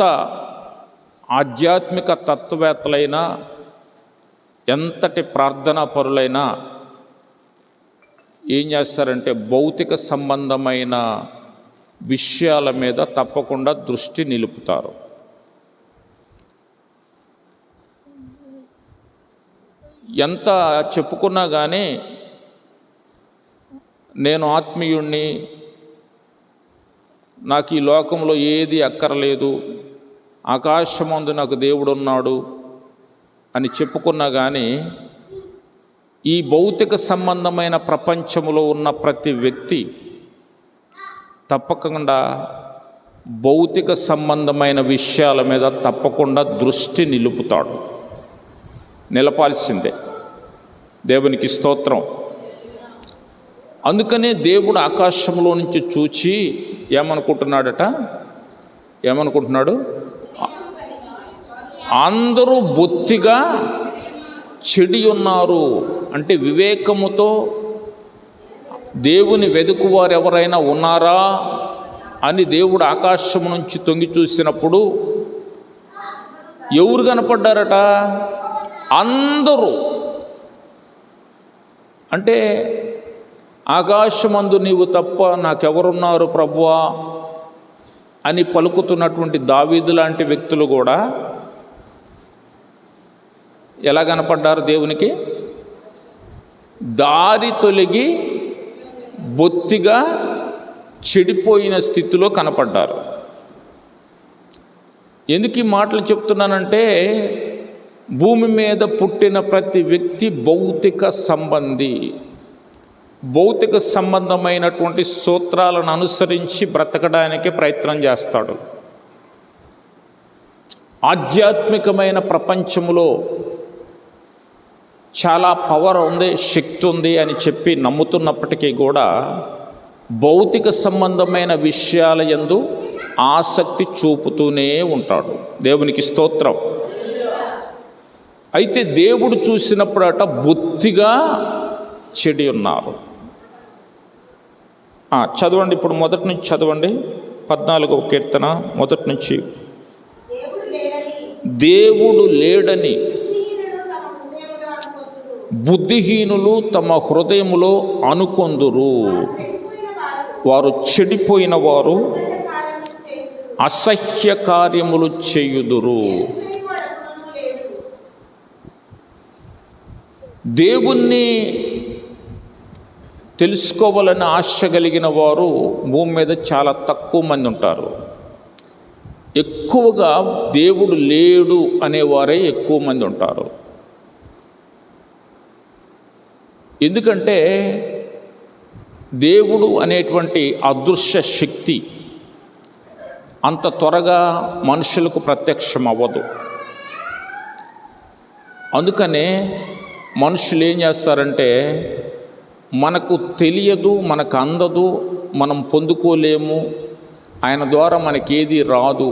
ఎంత ఆధ్యాత్మిక తత్వవేత్తలైనా ఎంతటి ప్రార్థనా పరులైనా ఏం చేస్తారంటే భౌతిక సంబంధమైన విషయాల మీద తప్పకుండా దృష్టి నిలుపుతారు. ఎంత చెప్పుకున్నా కానీ నేను ఆత్మీయుణ్ణి నాకు ఈ లోకంలో ఏది అక్కర్లేదు ఆకాశమందు నాకు దేవుడు ఉన్నాడు అని చెప్పుకున్నా కానీ ఈ భౌతిక సంబంధమైన ప్రపంచంలో ఉన్న ప్రతి వ్యక్తి తప్పకుండా భౌతిక సంబంధమైన విషయాల మీద తప్పకుండా దృష్టి నిలుపుతాడు. నిలపాల్సిందే. దేవునికి స్తోత్రం. అందుకనే దేవుడు ఆకాశంలో నుంచి చూచి ఏమనుకుంటున్నాడట? ఏమనుకుంటున్నాడు? అందరూ బొత్తిగా చెడి ఉన్నారు అంటే వివేకముతో దేవుని వెతుకువారు ఎవరైనా ఉన్నారా అని దేవుడు ఆకాశం నుంచి తొంగి చూసినప్పుడు ఎవరు కనపడ్డారట? అందరూ. అంటే ఆకాశమందు నీవు తప్ప నాకెవరున్నారు ప్రభువా? అని పలుకుతున్నటువంటి దావీదు లాంటి వ్యక్తులు కూడా ఎలా కనపడ్డారు దేవునికి? దారి తొలగి బొత్తిగా చెడిపోయిన స్థితిలో కనపడ్డారు. ఎందుకు ఈ మాటలు చెప్తున్నానంటే భూమి మీద పుట్టిన ప్రతి వ్యక్తి భౌతిక సంబంధి. భౌతిక సంబంధమైనటువంటి సూత్రాలను అనుసరించి బ్రతకడానికి ప్రయత్నం చేస్తాడు. ఆధ్యాత్మికమైన ప్రపంచంలో చాలా పవర్ ఉంది శక్తి ఉంది అని చెప్పి నమ్ముతున్నప్పటికీ కూడా భౌతిక సంబంధమైన విషయాల యందు ఆసక్తి చూపుతూనే ఉంటాడు. దేవునికి స్తోత్రం. అయితే దేవుడు చూసినప్పుడట బొత్తిగా చెడి ఉన్నారు. చదవండి ఇప్పుడు మొదటి నుంచి చదవండి. పద్నాలుగవ కీర్తన మొదటి నుంచి. దేవుడు లేడని బుద్ధిహీనులు తమ హృదయములో అనుకొందురు. వారు చెడిపోయిన వారు అసహ్య కార్యములు చేయుదురు. దేవుణ్ణి తెలుసుకోవాలని ఆశ కలిగిన వారు భూమి మీద చాలా తక్కువ మంది ఉంటారు. ఎక్కువగా దేవుడు లేడు అనేవారే ఎక్కువ మంది ఉంటారు. ఎందుకంటే దేవుడు అనేటువంటి అదృశ్య శక్తి అంత త్వరగా మనుషులకు ప్రత్యక్షం అవ్వదు అందుకనే మనుషులు ఏం చేస్తారంటే మనకు తెలియదు మనకు అందదు మనం పొందుకోలేము ఆయన ద్వారా మనకేది రాదు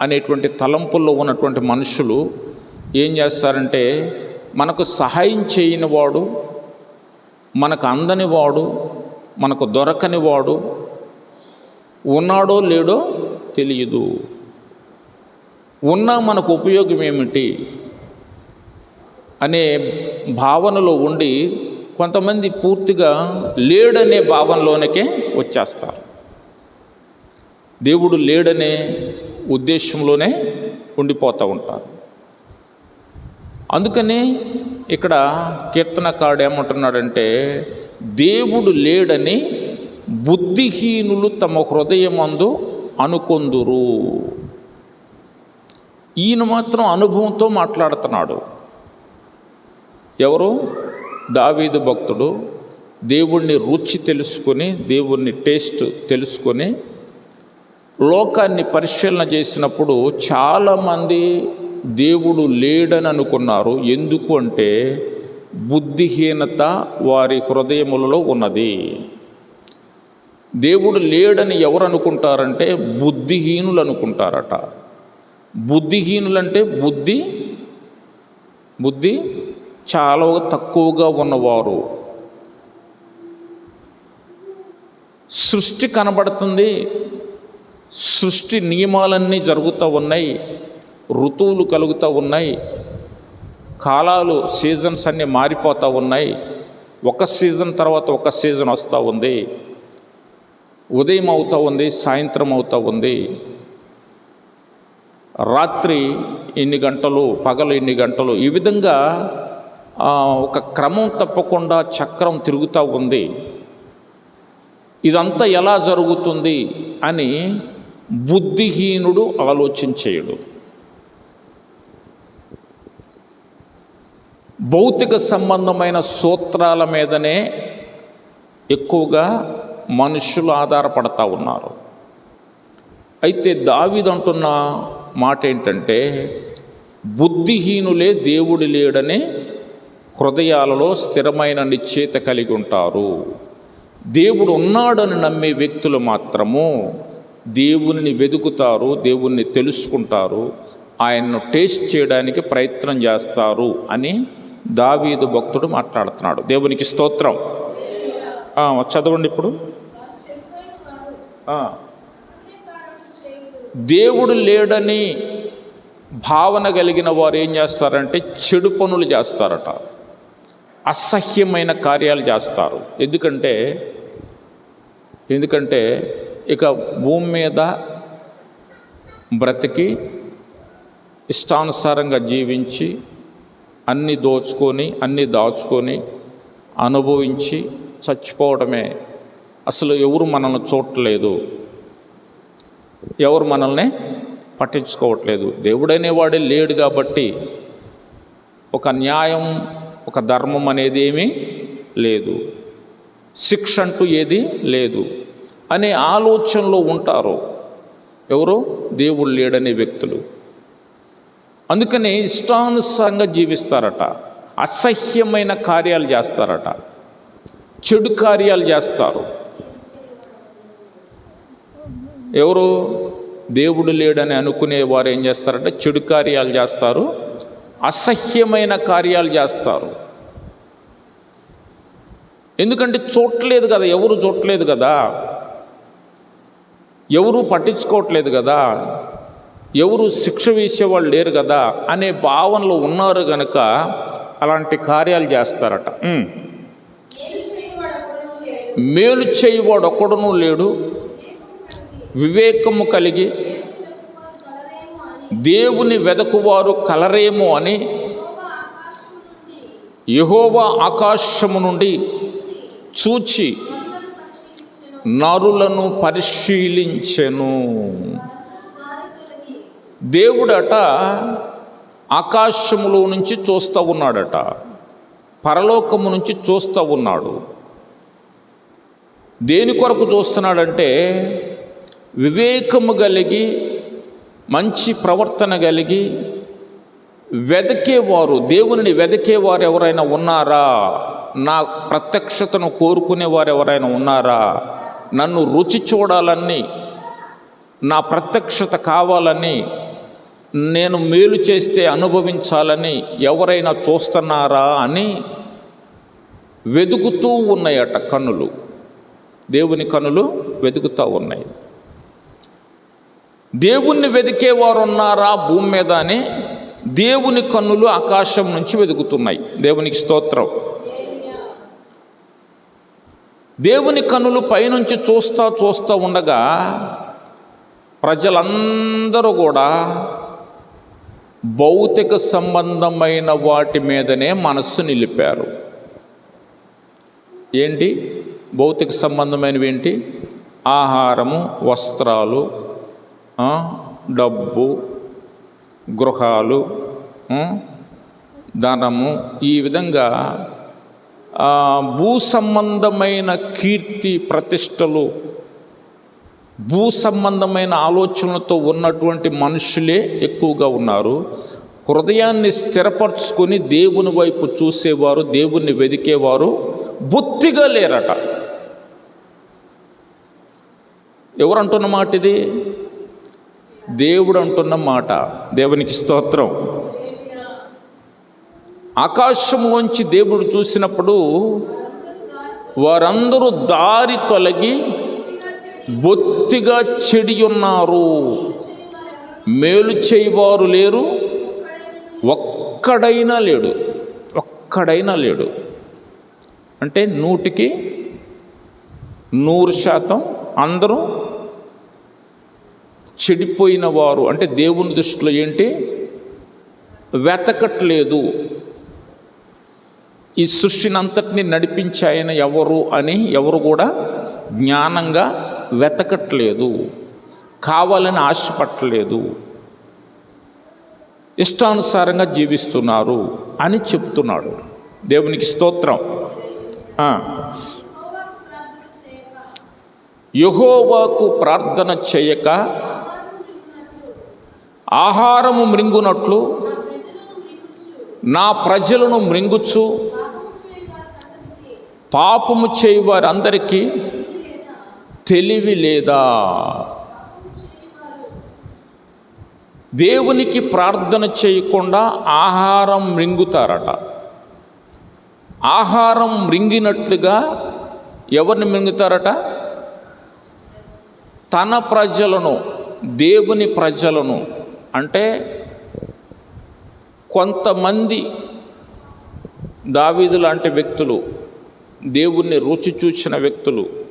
అనేటువంటి తలంపుల్లో ఉన్నటువంటి మనుషులు ఏం చేస్తారంటే మనకు సహాయం చేయని వాడు మనకు అందని వాడు మనకు దొరకని వాడు ఉన్నాడో లేడో తెలియదు. ఉన్నా మనకు ఉపయోగం ఏమిటి అనే భావనలో ఉండి కొంతమంది పూర్తిగా లేడనే భావనలోనికే వచ్చేస్తారు. దేవుడు లేడనే ఉద్దేశంలోనే ఉండిపోతూ ఉంటారు. అందుకని ఇక్కడ కీర్తనకారుడు ఏమంటున్నాడంటే దేవుడు లేడని బుద్ధిహీనులు తమ హృదయమందు అనుకొందురు. ఈయన మాత్రం అనుభవంతో మాట్లాడుతున్నాడు. ఎవరు? దావీదు భక్తుడు. దేవుణ్ణి రుచి తెలుసుకొని దేవుణ్ణి టేస్ట్ తెలుసుకొని లోకాన్ని పరిశీలన చేసినప్పుడు చాలామంది దేవుడు లేడని అనుకున్నారు ఎందుకు అంటే బుద్ధిహీనత వారి హృదయములలో ఉన్నది. దేవుడు లేడని ఎవరు అనుకుంటారంటే బుద్ధిహీనులు అనుకుంటారట బుద్ధిహీనులంటే బుద్ధి బుద్ధి చాలా తక్కువగా ఉన్నవారు. సృష్టి కనబడుతుంది సృష్టి నియమాలన్నీ జరుగుతూ ఉన్నాయి. ఋతువులు కలుగుతూ ఉన్నాయి. కాలాలు సీజన్స్ అన్నీ మారిపోతూ ఉన్నాయి. ఒక సీజన్ తర్వాత ఒక సీజన్ వస్తూ ఉంది. ఉదయం అవుతూ ఉంది సాయంత్రం అవుతూ ఉంది. రాత్రి ఎన్ని గంటలు పగలు ఎన్ని గంటలు ఈ విధంగా ఒక క్రమం తప్పకుండా చక్రం తిరుగుతూ ఉంది. ఇదంతా ఎలా జరుగుతుంది అని బుద్ధిహీనుడు ఆలోచించేయడు. భౌతిక సంబంధమైన సూత్రాల మీదనే ఎక్కువగా మనుషులు ఆధారపడతా ఉన్నారు. అయితే దావిదంటున్న మాట ఏంటంటే బుద్ధిహీనులే దేవుడు లేడని హృదయాలలో స్థిరమైన నిశ్చేత కలిగి ఉంటారు. దేవుడు ఉన్నాడని నమ్మే వ్యక్తులు మాత్రము దేవుణ్ణి వెతుకుతారు దేవుణ్ణి తెలుసుకుంటారు ఆయన్ను టేస్ట్ చేయడానికి ప్రయత్నం చేస్తారు అని దావీదు భక్తుడు మాట్లాడుతున్నాడు. దేవునికి స్తోత్రం. చదవండి ఇప్పుడు. దేవుడు లేడని భావన కలిగిన వారు ఏం చేస్తారంటే చెడు పనులు చేస్తారట. అసహ్యమైన కార్యాలు చేస్తారు. ఎందుకంటే ఎందుకంటే ఇక భూమి మీద బ్రతికి ఇష్టానుసారంగా జీవించి అన్ని దోచుకొని అన్ని దాచుకొని అనుభవించి చచ్చిపోవడమే. అసలు ఎవరు మనల్ని చూడట్లేదు. ఎవరు మనల్ని పట్టించుకోవట్లేదు. దేవుడనేవాడే లేడు కాబట్టి ఒక న్యాయం ఒక ధర్మం అనేది ఏమీ లేదు. శిక్ష అంటూ ఏది లేదు. అనే ఆలోచనలో ఉంటారు. ఎవరు? దేవుడు లేడనే వ్యక్తులు. అందుకని ఇష్టానుసారంగా జీవిస్తారట. అసహ్యమైన కార్యాలు చేస్తారట. చెడు కార్యాలు చేస్తారు. ఎవరు? దేవుడు లేడని అనుకునే వారు ఏం చేస్తారంటే చెడు కార్యాలు చేస్తారు. అసహ్యమైన కార్యాలు చేస్తారు. ఎందుకంటే చూడట్లేదు కదా ఎవరు చూడట్లేదు కదా? ఎవరు పట్టించుకోవట్లేదు కదా? ఎవరు శిక్ష వేసేవాళ్ళు లేరు కదా అనే భావనలో ఉన్నారు గనుక అలాంటి కార్యాలు చేస్తారట. మేలు చేయువాడు ఒక్కడునూ లేడు. వివేకము కలిగి దేవుని వెదకువారు కలరేమో అని యెహోవా ఆకాశము నుండి చూచి నరులను పరిశీలించెను. దేవుడట ఆకాశములో నుంచి చూస్తూ ఉన్నాడట పరలోకము నుంచి చూస్తూ ఉన్నాడు. దేని కొరకు చూస్తున్నాడంటే వివేకము కలిగి మంచి ప్రవర్తన కలిగి వెదకేవారు దేవుని వెదకేవారు ఎవరైనా ఉన్నారా? నా ప్రత్యక్షతను కోరుకునేవారు ఎవరైనా ఉన్నారా? నన్ను రుచి చూడాలని నా ప్రత్యక్షత కావాలని నేను మేలు చేస్తే అనుభవించాలని ఎవరైనా చూస్తున్నారా అని వెతుకుతూ ఉన్నాయట కన్నులు. దేవుని కన్నులు వెతుకుతూ ఉన్నాయి. దేవుణ్ణి వెతికేవారు ఉన్నారా భూమి మీద అని దేవుని కన్నులు ఆకాశం నుంచి వెతుకుతున్నాయి. దేవునికి స్తోత్రం. దేవుని కన్నులు పైనుంచి చూస్తూ చూస్తూ ఉండగా ప్రజలందరూ కూడా భౌతిక సంబంధమైన వాటి మీదనే మనస్సు నిలిపారు. ఏంటి? భౌతిక సంబంధమైనవి ఏంటి? ఆహారము వస్త్రాలు డబ్బు గృహాలు ధనము ఈ విధంగా భూ సంబంధమైన కీర్తి ప్రతిష్టలు భూ సంబంధమైన ఆలోచనలతో ఉన్నటువంటి మనుషులే ఎక్కువగా ఉన్నారు. హృదయాన్ని స్థిరపరచుకొని దేవుని వైపు చూసేవారు దేవుణ్ణి వెదికేవారు బొత్తిగా లేరట. ఎవరు అంటున్న మాట ఇది? దేవుడు అంటున్న మాట. దేవునికి స్తోత్రం. ఆకాశంలోంచి దేవుడు చూసినప్పుడు వారందరూ దారి తొలగి బొత్తిగా చెడి ఉన్నారు మేలు చేయవారు లేరు. ఒక్కడైనా లేడు. ఒక్కడైనా లేడు. అంటే నూటికి నూరు శాతం అందరూ చెడిపోయిన వారు. అంటే దేవుని దృష్టిలో ఏంటి? వెతకట్లేదు. ఈ సృష్టిని అంతటిని నడిపించాయన ఎవరు అని ఎవరు కూడా జ్ఞానంగా వెతకట్లేదు కావాలని ఆశపట్టలేదు ఇష్టానుసారంగా జీవిస్తున్నారు అని చెప్తున్నాడు. దేవునికి స్తోత్రం. యహోవాకు ప్రార్థన చేయక ఆహారము మృంగునట్లు నా ప్రజలను మృంగుచు పాపము చేయవారందరికీ తెలివి లేదా? దేవునికి ప్రార్థన చేయకుండా ఆహారం మృంగుతారట. ఆహారం మృంగినట్లుగా ఎవరిని మింగుతారట? తన ప్రజలను దేవుని ప్రజలను. అంటే కొంతమంది దావీదు లాంటి వ్యక్తులు దేవుణ్ణి రుచి చూసిన వ్యక్తులు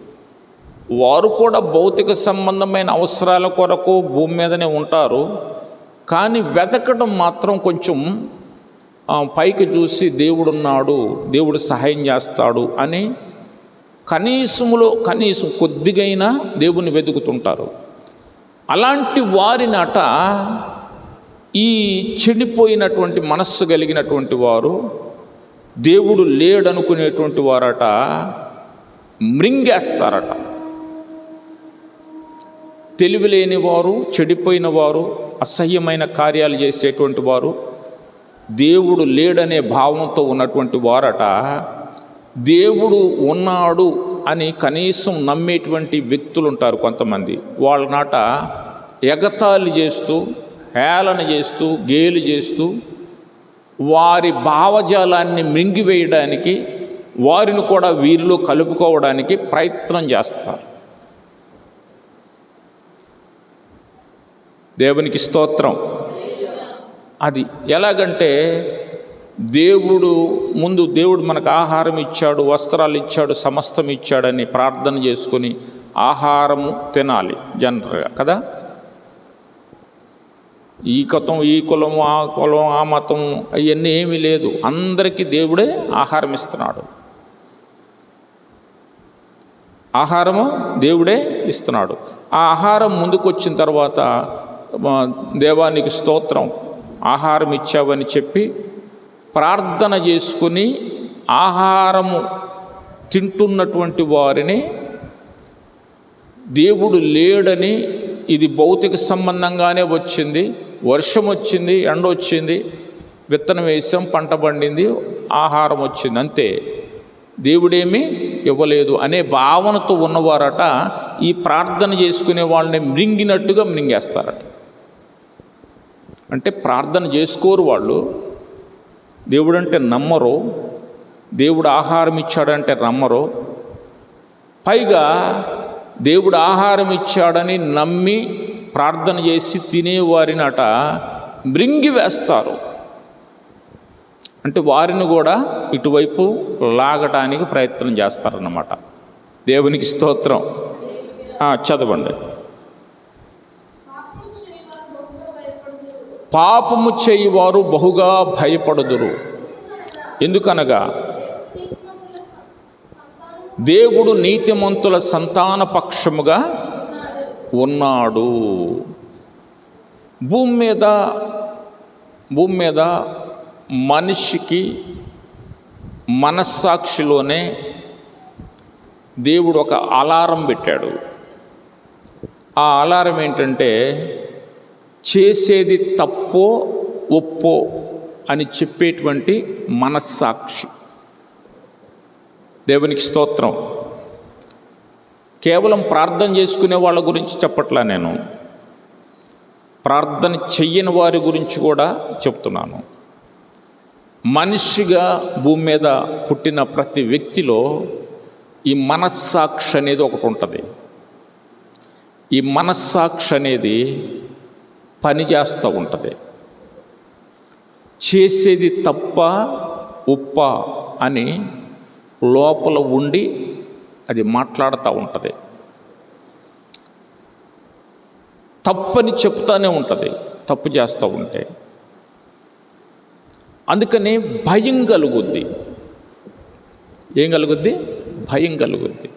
వారు కూడా భౌతిక సంబంధమైన అవసరాల కొరకు భూమి మీదనే ఉంటారు. కానీ వెతకడం మాత్రం కొంచెం పైకి చూసి దేవుడున్నాడు దేవుడు సహాయం చేస్తాడు అని కనీసములో కనీసం కొద్దిగైనా దేవుని వెతుకుతుంటారు. అలాంటి వారినట ఈ చెడిపోయినటువంటి మనస్సు కలిగినటువంటి వారు దేవుడు లేడనుకునేటువంటి వారట మృంగేస్తారట. తెలివి లేని వారు చెడిపోయిన వారు అసహ్యమైన కార్యాలు చేసేటువంటి వారు దేవుడు లేడనే భావంతో ఉన్నటువంటి వారట. దేవుడు ఉన్నాడు అని కనీసం నమ్మేటువంటి వ్యక్తులు ఉంటారు కొంతమంది. వాళ్ళ నాట ఎగతాళి చేస్తూ హేళన చేస్తూ గేలు చేస్తూ వారి భావజాలాన్ని మింగివేయడానికి వారిని కూడా వీరిలో కలుపుకోవడానికి ప్రయత్నం చేస్తారు. దేవునికి స్తోత్రం. అది ఎలాగంటే దేవుడు ముందు దేవుడు మనకు ఆహారం ఇచ్చాడు వస్త్రాలు ఇచ్చాడు సమస్తం ఇచ్చాడని ప్రార్థన చేసుకొని ఆహారము తినాలి జనరల్గా కదా? ఈ కతం ఈ కులం ఆ కులం ఆ మతం అవన్నీ ఏమీ లేదు. అందరికీ దేవుడే ఆహారం ఇస్తున్నాడు. ఆహారము దేవుడే ఇస్తున్నాడు. ఆ ఆహారం ముందుకు వచ్చిన తర్వాత దేవానికి స్తోత్రం ఆహారం ఇచ్చావని చెప్పి ప్రార్థన చేసుకుని ఆహారము తింటున్నటువంటి వారిని దేవుడు లేడని ఇది భౌతిక సంబంధంగానే వచ్చింది వర్షం వచ్చింది ఎండ వచ్చింది విత్తనం వేసాం పంట పండింది ఆహారం వచ్చింది. అంతే. దేవుడేమీ ఇవ్వలేదు అనే భావనతో ఉన్నవారట ఈ ప్రార్థన చేసుకునే వాళ్ళని మృంగినట్టుగా మృంగేస్తారట. అంటే ప్రార్థన చేసుకోరు వాళ్ళు. దేవుడంటే నమ్మరు. దేవుడు ఆహారం ఇచ్చాడంటే నమ్మరు. పైగా దేవుడు ఆహారం ఇచ్చాడని నమ్మి ప్రార్థన చేసి తినేవారినట మృంగి వేస్తారు. అంటే వారిని కూడా ఇటువైపు లాగటానికి ప్రయత్నం చేస్తారన్నమాట. దేవునికి స్తోత్రం. చదవండి. పాపము చేయువారు బహుగా భయపడుదురు. ఎందుకనగా దేవుడు నీతిమంతుల సంతాన పక్షముగా ఉన్నాడు. భూమి మీద భూమి మీద మనిషికి మనస్సాక్షిలోనే దేవుడు ఒక అలారం పెట్టాడు. ఆ అలారం ఏంటంటే చేసేది తప్పో ఒప్పో అని చెప్పేటువంటి మనస్సాక్షి. దేవునికి స్తోత్రం. కేవలం ప్రార్థన చేసుకునే వాళ్ళ గురించి చెప్పట్లా నేను. ప్రార్థన చెయ్యని వారి గురించి కూడా చెప్తున్నాను. మనిషిగా భూమి మీద పుట్టిన ప్రతి వ్యక్తిలో ఈ మనస్సాక్షి అనేది ఒకటి ఉంటుంది. ఈ మనస్సాక్షి అనేది పని చేస్తూ ఉంటుంది. చేసేది తప్ప ఉప్ప అని లోపల ఉండి అది మాట్లాడుతూ ఉంటుంది. తప్పని చెప్తానే ఉంటుంది తప్పు చేస్తూ ఉంటే. అందుకని భయం కలుగుద్ది. ఏం కలుగుద్ది? భయం కలుగుద్ది.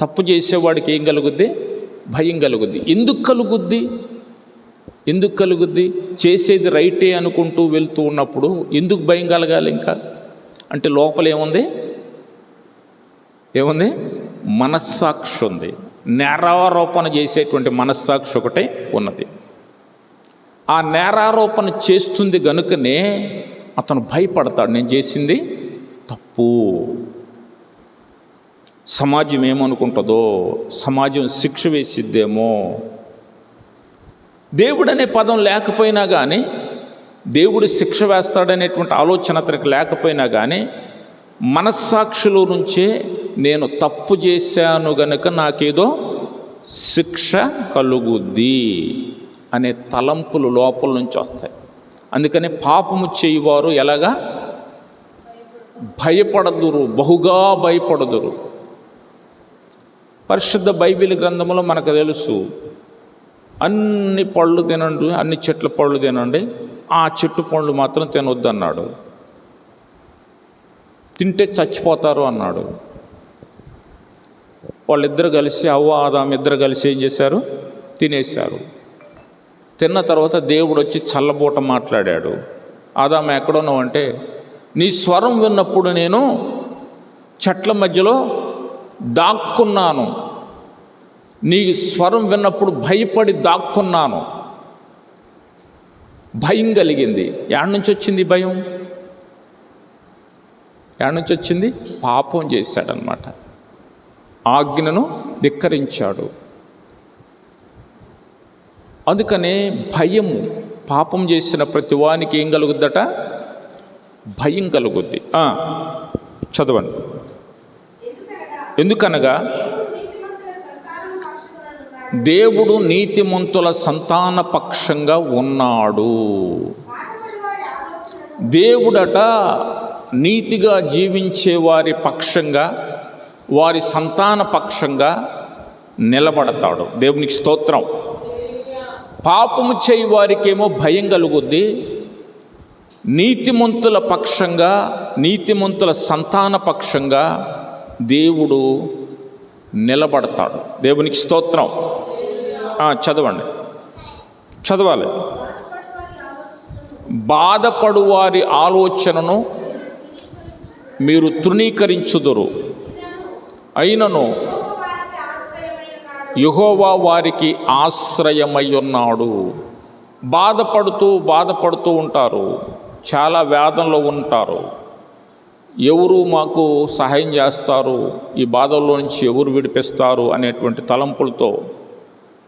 తప్పు చేసేవాడికి ఏం కలుగుద్ది? భయం కలుగుద్ది. ఎందుకు కలుగుద్ది? ఎందుకు కలుగుద్ది? చేసేది రైటే అనుకుంటూ వెళ్తూ ఉన్నప్పుడు ఎందుకు భయం కలగాలి ఇంకా? అంటే లోపల ఏముంది? ఏముంది? మనస్సాక్షి ఉంది. నేరారోపణ చేసేటువంటి మనస్సాక్షి ఒకటే ఉన్నది. ఆ నేరారోపణ చేస్తుంది గనుకనే అతను భయపడతాడు. నేను చేసింది తప్పు. సమాజం ఏమనుకుంటుందో సమాజం శిక్ష వేసిద్దేమో దేవుడు అనే పదం లేకపోయినా కానీ దేవుడు శిక్ష వేస్తాడనేటువంటి ఆలోచన అతనికి లేకపోయినా కానీ మనస్సాక్షిలో నుంచే నేను తప్పు చేశాను గనుక నాకేదో శిక్ష కలుగుద్ది అనే తలంపులు లోపల నుంచి వస్తాయి. అందుకని పాపము చేయువారు ఎలాగా? భయపడదురు బహుగా భయపడదురు. పరిశుద్ధ బైబిల్ గ్రంథంలో మనకు తెలుసు అన్ని పళ్ళు తినండి అన్ని చెట్ల పళ్ళు తినండి ఆ చెట్టు పండ్లు మాత్రం తినొద్దు అన్నాడు తింటే చచ్చిపోతారు అన్నాడు. వాళ్ళిద్దరు కలిసి అవ్వ ఆదాం ఇద్దరు కలిసి ఏం చేశారు? తినేశారు. తిన్న తర్వాత దేవుడు వచ్చి చల్లబూట మాట్లాడాడు. ఆదాం ఎక్కడున్నావు అంటే నీ స్వరం విన్నప్పుడు నేను చెట్ల మధ్యలో దాక్కున్నాను. నీ స్వరం విన్నప్పుడు భయపడి దాక్కున్నాను. భయం కలిగింది. యాడ్ నుంచి వచ్చింది భయం? యాడ్ నుంచి వచ్చింది? పాపం చేశాడనమాట ఆజ్ఞను ధిక్కరించాడు. అందుకనే భయము పాపం చేసిన ప్రతి వానికి ఏం కలుగుద్దట? భయం కలుగుద్ది. చదవండి. ఎందుకనగా? దేవుడు నీతిమంతుల సంతాన పక్షంగా ఉన్నాడు. దేవుడట నీతిగా జీవించే వారి పక్షంగా వారి సంతాన పక్షంగా నిలబడతాడు. దేవునికి స్తోత్రం. పాపము చేయి వారికేమో భయం కలుగుద్ది. నీతిమంతుల పక్షంగా నీతిమంతుల సంతాన పక్షంగా దేవుడు నిలబడతాడు. దేవునికి స్తోత్రం. చదవండి. చదవాలి. బాధపడు వారి ఆలోచనను మీరు తృణీకరించుదురు. అయినను యుహోవా యహోవా వారికి ఆశ్రయమై ఉన్నాడు. బాధపడుతూ బాధపడుతూ ఉంటారు. చాలా వేదనలో ఉంటారు. ఎవరు మాకు సహాయం చేస్తారు? ఈ బాధల్లో నుంచి ఎవరు విడిపిస్తారు? అనేటువంటి తలంపులతో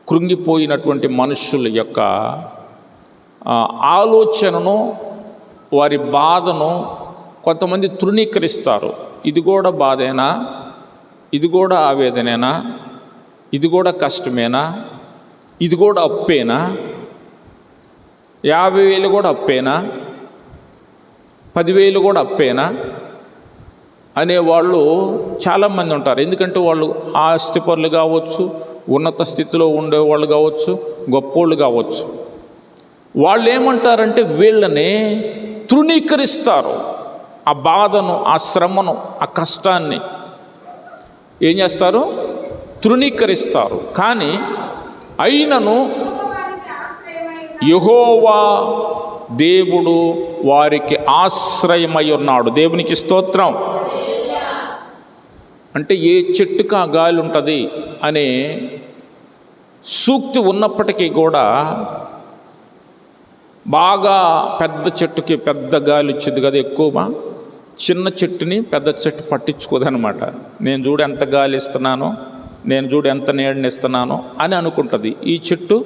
కృంగిపోయినటువంటి మనుషుల యొక్క ఆలోచనను వారి బాధను కొంతమంది తృణీకరిస్తారు. ఇది కూడా బాధేనా? ఇది కూడా ఆవేదనేనా? ఇది కూడా కష్టమేనా? ఇది కూడా అప్పేనా? యాభై వేలు కూడా అప్పేనా? పదివేలు కూడా అప్పేనా? అనేవాళ్ళు చాలామంది ఉంటారు. ఎందుకంటే వాళ్ళు ఆస్తిపరులు కావచ్చు ఉన్నత స్థితిలో ఉండేవాళ్ళు కావచ్చు గొప్పోళ్ళు కావచ్చు. వాళ్ళు ఏమంటారంటే వీళ్ళని తృణీకరిస్తారు. ఆ బాధను ఆ శ్రమను ఆ కష్టాన్ని ఏం చేస్తారు? తృణీకరిస్తారు. కానీ అయినను యహోవా దేవుడు వారికి ఆశ్రయమై ఉన్నాడు. దేవునికి స్తోత్రం. అంటే ఏ చెట్టుకు ఆ గాలి ఉంటుంది అనే సూక్తి ఉన్నప్పటికీ కూడా బాగా పెద్ద చెట్టుకి పెద్ద గాలి ఇచ్చేది కదా ఎక్కువ. చిన్న చెట్టుని పెద్ద చెట్టు పట్టించుకోదనమాట నేను చూడు ఎంత గాలి ఇస్తున్నానో నేను చూడు ఎంత నీడని ఇస్తున్నానో అని అనుకుంటుంది. ఈ చెట్టు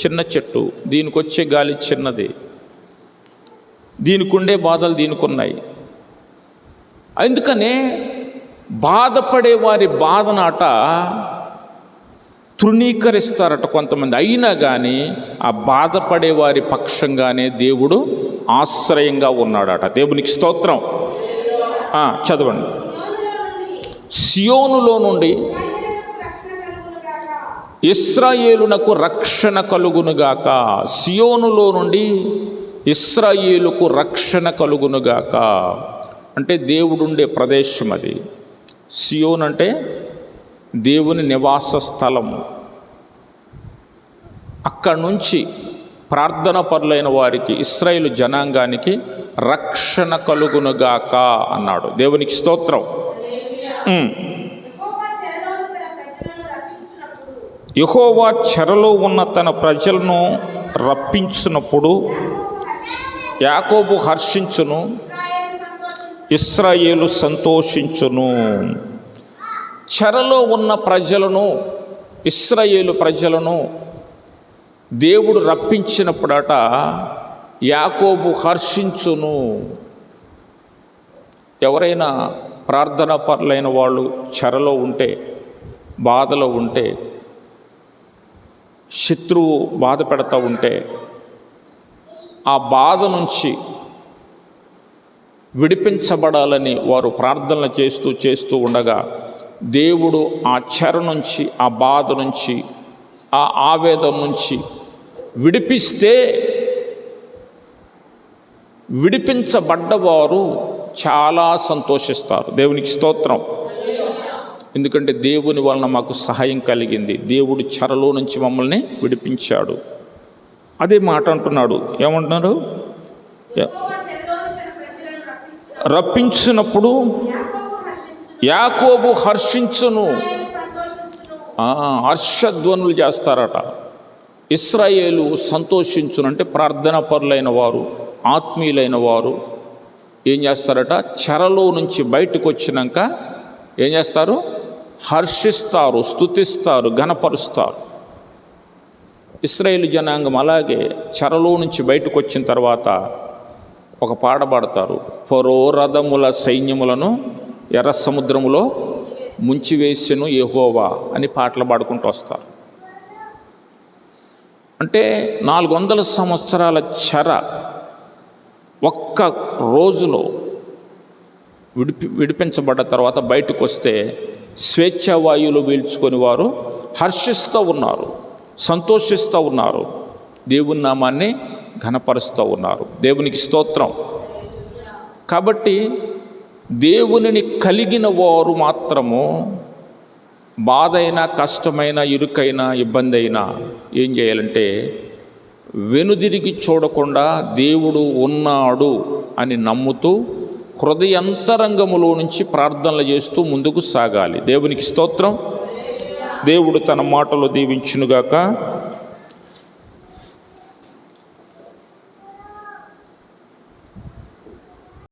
చిన్న చెట్టు దీనికి వచ్చే గాలి చిన్నది. దీనికి ఉండే బాధలు దీనికి ఉన్నాయి. అందుకనే బాధపడే వారి బాధనాట తృణీకరిస్తారట కొంతమంది. అయినా కానీ ఆ బాధపడే వారి పక్షంగానే దేవుడు ఆశ్రయంగా ఉన్నాడట. దేవునికి స్తోత్రం. చదవండి. సియోనులో నుండి రక్షణ కలుగును గాక. ఇస్రాయేలునకు రక్షణ కలుగునుగాక సియోనులో నుండి ఇస్రాయేలుకు రక్షణ కలుగునుగాక అంటే దేవుడుండే ప్రదేశం అది. సియోన్ అంటే దేవుని నివాస స్థలం. అక్కడి నుంచి ప్రార్థన పరులైన వారికి ఇస్రాయేలు జనాంగానికి రక్షణ కలుగునుగాక అన్నాడు. దేవునికి స్తోత్రం. చెరలో ఉన్న తన ప్రజలను యహోవా రప్పించినప్పుడు చెరలో ఉన్న తన ప్రజలను రప్పించినప్పుడు యాకోబు హర్షించును, ఇస్రాయేలు సంతోషించును. చెరలో ఉన్న ప్రజలను ఇస్రాయేలు ప్రజలను దేవుడు రప్పించినప్పుడట యాకోబు హర్షించును ఎవరైనా ప్రార్థన పరులైన వాళ్ళు చెరలో ఉంటే బాధలో ఉంటే శత్రువు బాధ పెడతా ఉంటే ఆ బాధ నుంచి విడిపించబడాలని వారు ప్రార్థనలు చేస్తూ చేస్తూ ఉండగా దేవుడు ఆ చెర నుంచి ఆ బాధ నుంచి ఆ ఆవేదన నుంచి విడిపిస్తే విడిపించబడ్డవారు చాలా సంతోషిస్తారు. దేవునికి స్తోత్రం. ఎందుకంటే దేవుని వలన మాకు సహాయం కలిగింది. దేవుడు చెరలో నుంచి మమ్మల్ని విడిపించాడు. అదే మాట అంటున్నాడు. ఏమంటున్నారు యెహోవా చెరలోని తన ప్రజలను రప్పించినప్పుడు యాకోబు హర్షించును, హర్షధ్వనులు చేస్తారట. ఇస్రాయేలు సంతోషించును అంటే ప్రార్థన పరులైన వారు ఆత్మీయులైన వారు ఏం చేస్తారట? చెరలో నుంచి బయటకు వచ్చినాక ఏం చేస్తారు? హర్షిస్తారు స్తుతిస్తారు ఘనపరుస్తారు. ఇస్రాయేల్ జనాంగం అలాగే చెరలో నుంచి బయటకు వచ్చిన తర్వాత ఒక పాట పాడతారు. ఫరో రథముల సైన్యములను ఎర్ర సముద్రములో ముంచివేసెను యెహోవా అని పాటలు పాడుకుంటూ వస్తారు. అంటే నాలుగు వందల సంవత్సరాల చెర ఒక్క రోజులో విడిపి విడిపించబడ్డ తర్వాత బయటకు వస్తే స్వేచ్ఛావాయువులు పీల్చుకొని వారు హర్షిస్తూ ఉన్నారు సంతోషిస్తూ ఉన్నారు. దేవుని నామాన్ని ఘనపరుస్తూ ఉన్నారు. దేవునికి స్తోత్రం. కాబట్టి దేవునిని కలిగిన వారు మాత్రము బాధైనా కష్టమైన ఇరుకైనా ఇబ్బంది అయినా ఏం చేయాలంటే వెనుదిరిగి చూడకుండా దేవుడు ఉన్నాడు అని నమ్ముతూ హృదయంతరంగములో నుంచి ప్రార్థనలు చేస్తూ ముందుకు సాగాలి. దేవునికి స్తోత్రం. దేవుడు తన మాటలు దీవించునుగాక.